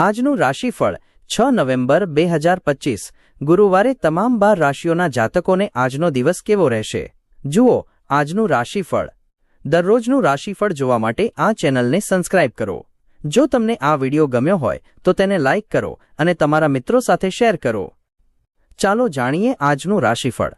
આજનું રાશિફળ છ નવેમ્બર બે હજાર પચીસ. ગુરુવારે તમામ બાર રાશિઓના જાતકોને આજનો દિવસ કેવો રહેશે? જુઓ, આજનું રાશિફળ. દરરોજનું રાશિફળ જોવા માટે આ ચેનલને સબસ્ક્રાઇબ કરો. જો તમને આ વિડિયો ગમ્યો હોય, તો તેને લાઇક કરો અને તમારા મિત્રો સાથે શેર કરો. ચાલો જાણીએ આજનું રાશિફળ.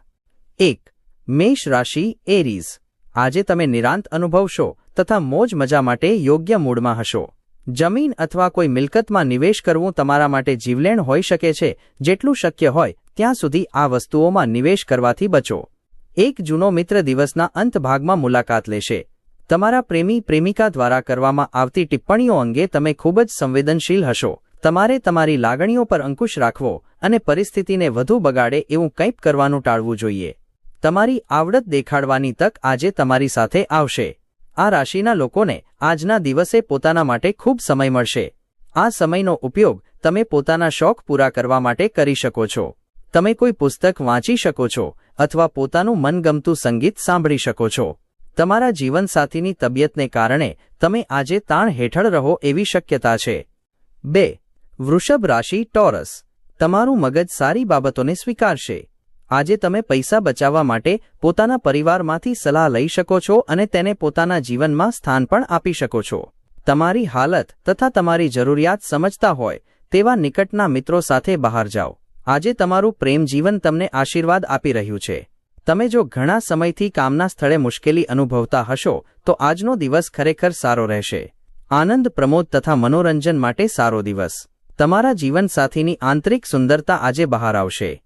એક, મેષ રાશિ, એરીઝ. આજે તમે નિરાંત અનુભવશો તથા મોજ મજા માટે યોગ્ય મૂડમાં હશો. જમીન અથવા કોઈ મિલકતમાં નિવેશ કરવું તમારા માટે જીવલેણ હોઈ શકે છે. જેટલું શક્ય હોય, ત્યાં સુધી આ વસ્તુઓમાં નિવેશ કરવાથી બચો. એક જૂનો મિત્ર દિવસના અંત ભાગમાં મુલાકાત લેશે. તમારા પ્રેમી પ્રેમિકા દ્વારા કરવામાં આવતી ટિપ્પણીઓ અંગે તમે ખૂબ જ સંવેદનશીલ હશો. તમારે તમારી લાગણીઓ પર અંકુશ રાખવો અને પરિસ્થિતિને વધુ બગાડે એવું કંઈક કરવાનું ટાળવું જોઈએ. તમારી આવડત દેખાડવાની તક આજે તમારી સાથે આવશે. આ રાશિના લોકોને આજના દિવસે પોતાના માટે ખૂબ સમય મળશે. આ સમયનો ઉપયોગ તમે પોતાના શોખ પૂરા કરવા માટે કરી શકો છો. તમે કોઈ પુસ્તક વાંચી શકો છો અથવા પોતાનું મનગમતું સંગીત સાંભળી શકો છો. તમારા જીવનસાથીની તબિયતને કારણે તમે આજે તાણ હેઠળ રહો એવી શક્યતા છે. બે. વૃષભ રાશિ ટોરસ. તમારું મગજ સારી બાબતોને સ્વીકારશે. આજે તમે પૈસા બચાવવા માટે પોતાના પરિવારમાંથી સલાહ લઈ શકો છો અને તેને પોતાના જીવનમાં સ્થાન પણ આપી શકો છો. તમારી હાલત તથા તમારી જરૂરિયાત સમજતા હોય તેવા નિકટના મિત્રો સાથે બહાર જાઓ. આજે તમારું પ્રેમ જીવન તમને આશીર્વાદ આપી રહ્યું છે. તમે જો ઘણા સમયથી કામના સ્થળે મુશ્કેલી અનુભવતા હશો, તો આજનો દિવસ ખરેખર સારો રહેશે. આનંદ, પ્રમોદ તથા મનોરંજન માટે સારો દિવસ. તમારા જીવનસાથીની આંતરિક સુંદરતા આજે બહાર આવશે.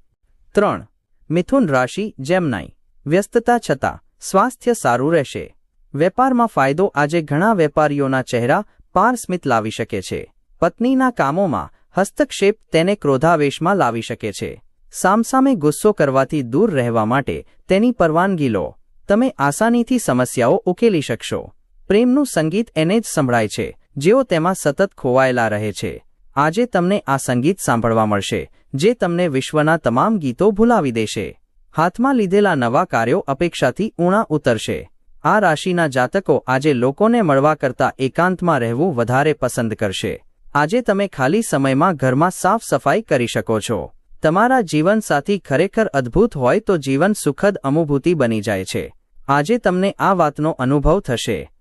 ત્રણ મિથુન રાશિ જેમનાઈ વ્યસ્તતા છતાં, સ્વાસ્થ્ય સારું રહેશે. વેપારમાં ફાયદો આજે ઘણા વેપારીઓના ચહેરા પાર સ્મિત લાવી શકે છે. પત્નીના કામોમાં હસ્તક્ષેપ તેને ક્રોધાવેશમાં લાવી શકે છે. સામસામે ગુસ્સો કરવાથી દૂર રહેવા માટે તેની પરવાનગી લો. તમે આસાનીથી સમસ્યાઓ ઉકેલી શકશો. પ્રેમનું સંગીત એને જ સંભળાય છે. જેઓ તેમાં સતત ખોવાયેલા રહે છે. આજે તમને આ સંગીત સાંભળવા મળશે, જે તમને વિશ્વના તમામ ગીતો ભૂલાવી દેશે. હાથમાં લીધેલા નવા કાર્યો અપેક્ષાથી ઊણા ઉતરશે. આ રાશિના જાતકો આજે લોકોને મળવા કરતા એકાંતમાં રહેવું વધારે પસંદ કરશે. આજે તમે ખાલી સમયમાં ઘરમાં સાફ સફાઈ કરી શકો છો. તમારા જીવનસાથી ખરેખર અદ્ભુત હોય તો જીવન સુખદ અનુભૂતિ બની જાય છે. આજે તમને આ વાતનો અનુભવ થશે.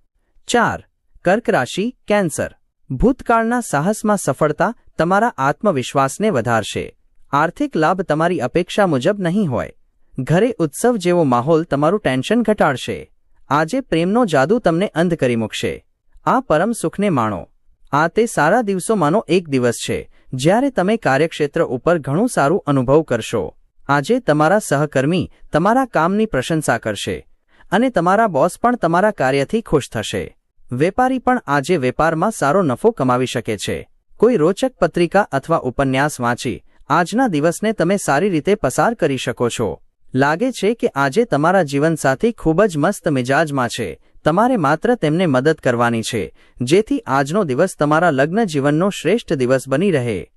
ચાર. કર્ક રાશિ, કેન્સર. ભૂતકાળના સાહસમાં સફળતા તમારા આત્મવિશ્વાસને વધારશે. આર્થિક લાભ તમારી અપેક્ષા મુજબ નહીં હોય. ઘરે ઉત્સવ જેવો માહોલ તમારું ટેન્શન ઘટાડશે. આજે પ્રેમનો જાદુ તમને અંધ કરી મૂકશે. આ પરમ સુખને માણો. આ તે સારા દિવસોમાંનો એક દિવસ છે, જ્યારે તમે કાર્યક્ષેત્ર ઉપર ઘણું સારું અનુભવ કરશો. આજે તમારા સહકર્મી તમારા કામની પ્રશંસા કરશે અને તમારા બોસ પણ તમારા કાર્યથી ખુશ થશે. વેપારી પણ આજે વેપારમાં સારો નફો કમાવી શકે છે. કોઈ રોચક પત્રિકા અથવા ઉપન્યાસ વાંચી, આજના દિવસને તમે સારી રીતે પસાર કરી શકો છો. લાગે છે કે આજે તમારા જીવનસાથી ખૂબ જ મસ્ત મિજાજમાં છે. તમારે માત્ર તેમને મદદ કરવાની છે, જેથી આજનો દિવસ તમારા લગ્ન જીવનનો શ્રેષ્ઠ દિવસ બની રહે.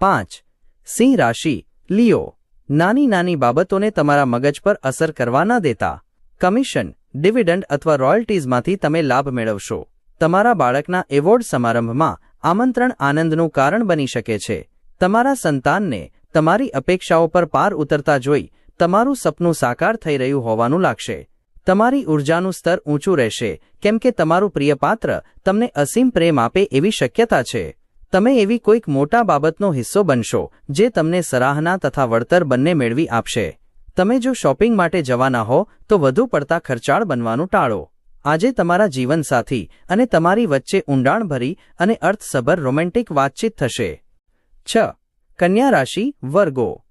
પાંચ, સિંહ રાશિ, લિયો. નાની નાની બાબતોને તમારા મગજ પર અસર કરવા ન દેતા. કમિશન ડિવિડન્ડ અથવા રોયલ્ટીઝમાંથી તમે લાભ મેળવશો. તમારા બાળકના એવોર્ડ સમારંભમાં આમંત્રણ આનંદનું કારણ બની શકે છે. તમારા સંતાનને તમારી અપેક્ષાઓ પર પાર ઉતરતા જોઈ તમારું સપનું સાકાર થઈ રહ્યું હોવાનું લાગશે. તમારી ઉર્જાનું સ્તર ઊંચું રહેશે, કેમ કે તમારું પ્રિય પાત્ર તમને અસીમ પ્રેમ આપે એવી શક્યતા છે. તમે એવી કોઈક મોટા બાબતનો હિસ્સો બનશો, જે તમને સરાહના તથા વળતર બંને મેળવી આપશે. તમે જો શોપિંગ માટે જવાના હો, તો વધુ પડતા ખર્ચાળ બનવાનું ટાળો. આજે તમારા જીવનસાથી અને તમારી વચ્ચે ઊંડાણભરી અને અર્થસભર રોમેન્ટિક વાતચીત થશે. છ. કન્યા રાશિ વર્ગો.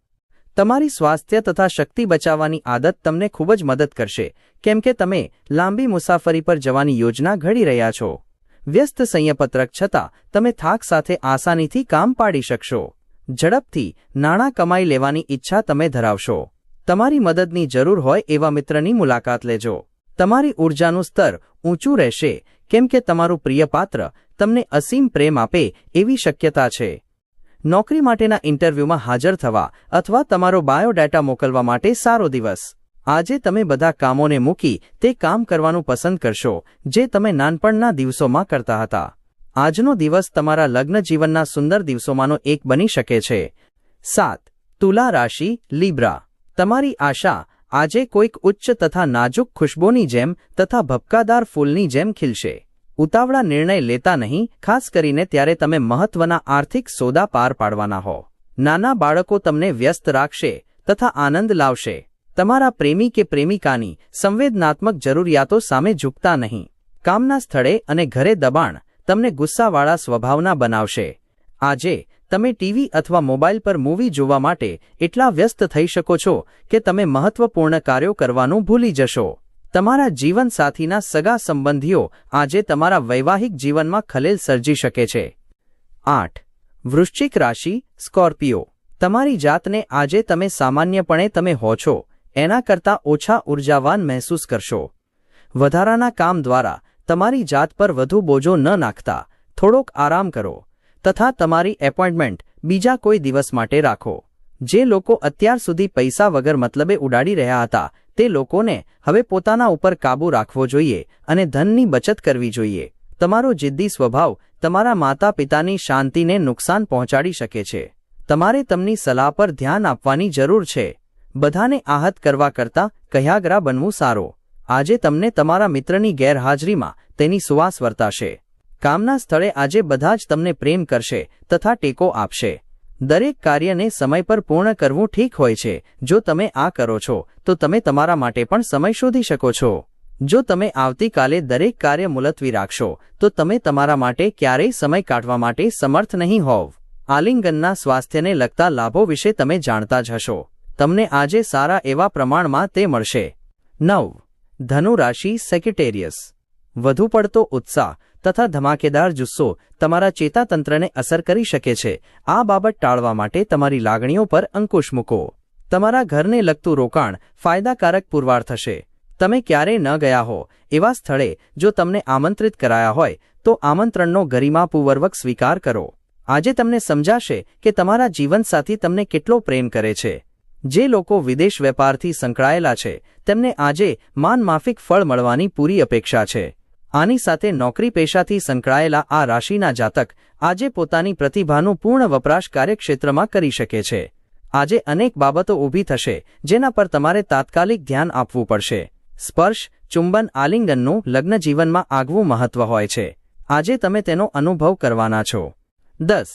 તમારી સ્વાસ્થ્ય તથા શક્તિ બચાવવાની આદત તમને ખૂબ જ મદદ કરશે, કેમ કે તમે લાંબી મુસાફરી પર જવાની યોજના ઘડી રહ્યા છો. વ્યસ્ત સંયપત્રક છતાં, તમે થાક સાથે આસાનીથી કામ પાડી શકશો. ઝડપથી નાણાં કમાઈ લેવાની ઈચ્છા તમે ધરાવશો. તમારી મદદની જરૂર હોય એવા મિત્રની મુલાકાત લેજો. તમારી ઊર્જાનું સ્તર ઊંચું રહેશે, કેમ કે તમારું પ્રિય પાત્ર તમને અસીમ પ્રેમ આપે એવી શક્યતા છે. નોકરી માટેના ઇન્ટરવ્યૂમાં હાજર થવા અથવા તમારો બાયોડેટા મોકલવા માટે સારો દિવસ. આજે તમે બધા કામોને મૂકી તે કામ કરવાનું પસંદ કરશો, જે તમે નાનપણના દિવસોમાં કરતા હતા. આજનો દિવસ તમારા લગ્ન જીવનના સુંદર દિવસોમાંનો એક બની શકે છે. સાત. તુલા રાશિ, લીબ્રા. તમારી આશા આજે કોઈક ઉચ્ચ તથા નાજુક ખુશ્બોની જેમ તથા ભપકાદાર ફૂલની જેમ ખીલશે. ઉતાવળા નિર્ણય લેતા નહીં, ખાસ કરીને ત્યારે તમે મહત્વના આર્થિક સોદા પાર પાડવાના હો. નાના બાળકો તમને વ્યસ્ત રાખશે તથા આનંદ લાવશે. તમારા પ્રેમી કે પ્રેમિકાની સંવેદનાત્મક જરૂરિયાતો સામે ઝૂકતા નહીં. કામના સ્થળે અને ઘરે દબાણ તમને ગુસ્સાવાળા સ્વભાવના બનાવશે. આજે તમે ટીવી અથવા મોબાઈલ પર મૂવી જોવા માટે એટલા વ્યસ્ત થઈ શકો છો કે તમે મહત્વપૂર્ણ કાર્યો કરવાનું ભૂલી જશો. તમારા જીવનસાથીના સગા સંબંધીઓ આજે તમારા વૈવાહિક જીવનમાં ખલેલ સર્જી શકે છે. આઠ. વૃશ્ચિક રાશિ, સ્કોર્પિયો. તમારી જાતને આજે તમે સામાન્યપણે તમે હો છો, એના કરતાં ઓછા ઉર્જાવાન મહેસૂસ કરશો. વધારાના કામ દ્વારા તમારી જાત પર વધુ બોજો ન નાખતા, થોડોક આરામ કરો. તથા તમારી એપોઇન્ટમેન્ટ બીજા કોઈ દિવસ માટે રાખો. જે લોકો અત્યાર સુધી પૈસા વગર મતલબે ઉડાડી રહ્યા હતા, તે લોકોને હવે પોતાના ઉપર કાબૂ રાખવો જોઈએ અને ધનની બચત કરવી જોઈએ. તમારો જિદ્દી સ્વભાવ તમારા માતા પિતાની શાંતિને નુકસાન પહોંચાડી શકે છે. તમારે તમની સલાહ પર ધ્યાન આપવાની જરૂર છે. બધાને આહત કરવા કરતાં કહ્યાગરા બનવું સારું. આજે તમને તમારા મિત્રની ગેરહાજરીમાં તેની સુવાસ વર્તાશે. કામના સ્થળે આજે બધા જ તમને પ્રેમ કરશે તથા ટેકો આપશે. દરેક કાર્યને સમય પર પૂર્ણ કરવું ઠીક હોય છે. જો તમે આ કરો છો, તો તમે તમારા માટે પણ સમય શોધી શકો છો. જો તમે આવતીકાલે દરેક કાર્ય મુલતવી રાખશો, તો તમે તમારા માટે ક્યારેય સમય કાઢવા માટે સમર્થ નહીં હોવ. આલિંગનના સ્વાસ્થ્યને લગતા લાભો વિશે તમે જાણતા જ હશો. તમને આજે સારા એવા પ્રમાણમાં તે મળશે. નવ. ધનુ રાશિ સેક્રેટેરિયસ વધુ પડતો ઉત્સાહ. તથા ધમાકેદાર જુસ્સો તમારા ચેતાતંત્રને અસર કરી શકે છે. આ બાબત ટાળવા માટે તમારી લાગણીઓ પર અંકુશ મૂકો. તમારા ઘરને લગતું રોકાણ ફાયદાકારક પુરવાર થશે. તમે ક્યારેય ન ગયા હો એવા સ્થળે જો તમને આમંત્રિત કરાયા હોય, તો આમંત્રણનો ગરિમાપૂર્વક સ્વીકાર કરો. આજે તમને સમજાશે કે તમારા જીવનસાથી તમને કેટલો પ્રેમ કરે છે. જે લોકો વિદેશ વેપારથી સંકળાયેલા છે, તેમને આજે માનમાફિક ફળ મળવાની પૂરી અપેક્ષા છે. આની સાથે નોકરી પેશાથી સંકળાયેલા આ રાશિના જાતક આજે પોતાની પ્રતિભાનું પૂર્ણ વપરાશ કાર્યક્ષેત્રમાં કરી શકે છે. આજે અનેક બાબતો ઊભી થશે, જેના પર તમારે તાત્કાલિક ધ્યાન આપવું પડશે. સ્પર્શ, ચુંબન આલિંગનનું લગ્ન જીવનમાં આગવું મહત્વ હોય છે. આજે તમે તેનો અનુભવ કરવાના છો. દસ.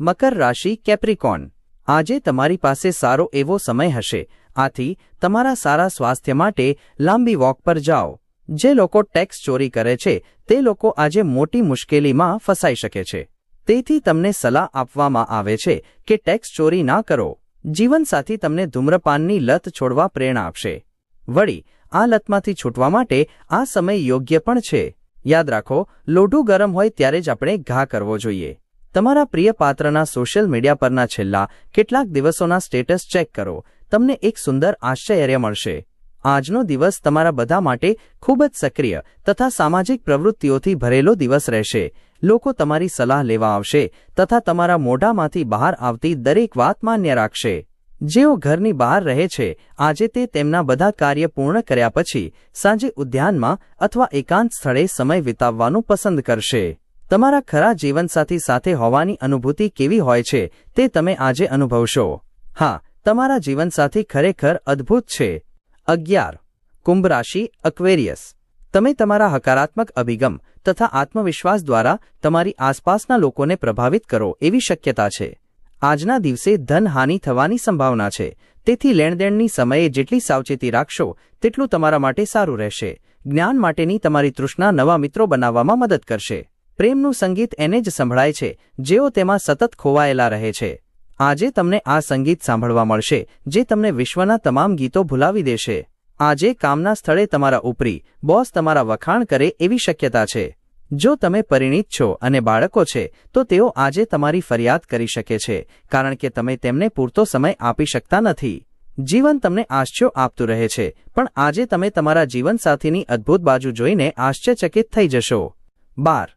મકર રાશિ કેપ્રિકોન. આજે તમારી પાસે સારો એવો સમય હશે. આથી તમારા સારા સ્વાસ્થ્ય માટે લાંબી વોક પર જાઓ. જે લોકો ટેક્સ ચોરી કરે છે, તે લોકો આજે મોટી મુશ્કેલીમાં ફસાઈ શકે છે. તેથી તમને સલાહ આપવામાં આવે છે કે ટેક્સ ચોરી ના કરો. જીવનસાથી તમને ધૂમ્રપાનની લત છોડવા પ્રેરણા આપશે. વળી, આ લતમાંથી છૂટવા માટે આ સમય યોગ્ય પણ છે. યાદ રાખો, લોઢું ગરમ હોય ત્યારે જ આપણે ઘા કરવો જોઈએ. તમારા પ્રિય પાત્રના સોશિયલ મીડિયા પરના છેલ્લા કેટલાક દિવસોના સ્ટેટસ ચેક કરો. તમને એક સુંદર આશ્ચર્ય મળશે. આજનો દિવસ તમારા બધા માટે ખૂબ જ સક્રિય તથા સામાજિક પ્રવૃત્તિઓથી ભરેલો દિવસ રહેશે. લોકો તમારી સલાહ લેવા આવશે તથા તમારા મોઢામાંથી બહાર આવતી દરેક વાત માન્ય રાખશે. જેઓ ઘરની બહાર રહે છે, આજે તે તેમના બધા કાર્ય પૂર્ણ કર્યા પછી સાંજે ઉદ્યાનમાં અથવા એકાંત સ્થળે સમય વિતાવવાનું પસંદ કરશે. તમારા ખરા જીવનસાથી સાથે હોવાની અનુભૂતિ કેવી હોય છે, તે તમે આજે અનુભવશો. હા, તમારા જીવનસાથી ખરેખર અદ્ભુત છે. અગિયાર કુંભ રાશિ અક્વેરિયસ. તમે તમારા હકારાત્મક અભિગમ તથા આત્મવિશ્વાસ દ્વારા તમારી આસપાસના લોકોને પ્રભાવિત કરો એવી શક્યતા છે. આજના દિવસે ધનહાનિ થવાની સંભાવના છે. તેથી લેણદેણની સમયે જેટલી સાવચેતી રાખશો, તેટલું તમારા માટે સારું રહેશે. જ્ઞાન માટેની તમારી તૃષ્ણા નવા મિત્રો બનાવવામાં મદદ કરશે. પ્રેમનું સંગીત એને જ સંભળાય છે, જેઓ તેમાં સતત ખોવાયેલા રહે છે. આજે તમને આ સંગીત સાંભળવા મળશે, જે તમને વિશ્વના તમામ ગીતો ભૂલાવી દેશે. આજે કામના સ્થળે તમારા ઉપરી, બોસ તમારા વખાણ કરે એવી શક્યતા છે. જો તમે પરિણીત છો અને બાળકો છે, તો તેઓ આજે તમારી ફરિયાદ કરી શકે છે, કારણ કે તમે તેમને પૂરતો સમય આપી શકતા નથી. જીવન તમને આશ્ચર્ય આપતું રહે છે, પણ આજે તમે તમારા જીવનસાથીની અદ્ભુત બાજુ જોઈને આશ્ચર્યચકિત થઈ જશો. બાર.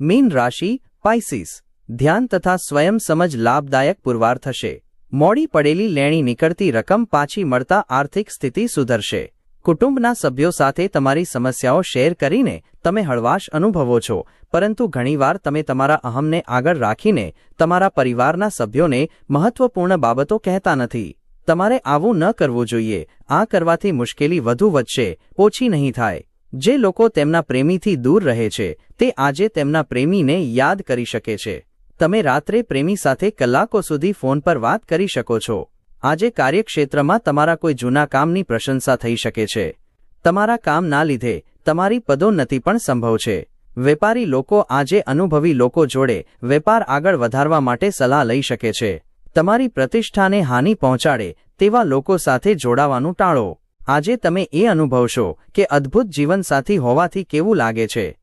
મીન રાશિ પાઇસીસ ધ્યાન તથા સ્વયં સમજ લાભદાયક પુરવાર થશે. મોડી પડેલી લેણી નીકળતી રકમ પાછી મળતા આર્થિક સ્થિતિ સુધરશે. કુટુંબના સભ્યો સાથે તમારી સમસ્યાઓ શેર કરીને તમે હળવાશ અનુભવો છો, પરંતુ ઘણીવાર તમે તમારા અહમને આગળ રાખીને તમારા પરિવારના સભ્યોને મહત્વપૂર્ણ બાબતો કહેતા નથી. તમારે આવું ન કરવું જોઈએ. આ કરવાથી મુશ્કેલી વધુ વધશે, ઓછી નહીં થાય. જે લોકો તેમના પ્રેમીથી દૂર રહે છે, તે આજે તેમના પ્રેમીને યાદ કરી શકે છે. તમે રાત્રે પ્રેમી સાથે કલાકો સુધી ફોન પર વાત કરી શકો છો. આજે કાર્યક્ષેત્રમાં તમારા કોઈ જૂના કામની પ્રશંસા થઈ શકે છે. તમારા કામના લીધે તમારી પદોન્નતિ પણ સંભવ છે. વેપારી લોકો આજે અનુભવી લોકો જોડે વેપાર આગળ વધારવા માટે સલાહ લઈ શકે છે. તમારી પ્રતિષ્ઠાને હાનિ પહોંચાડે તેવા લોકો સાથે જોડાવાનું ટાળો. આજે તમે એ અનુભવશો કે અદ્ભુત જીવનસાથી હોવાથી કેવું લાગે છે.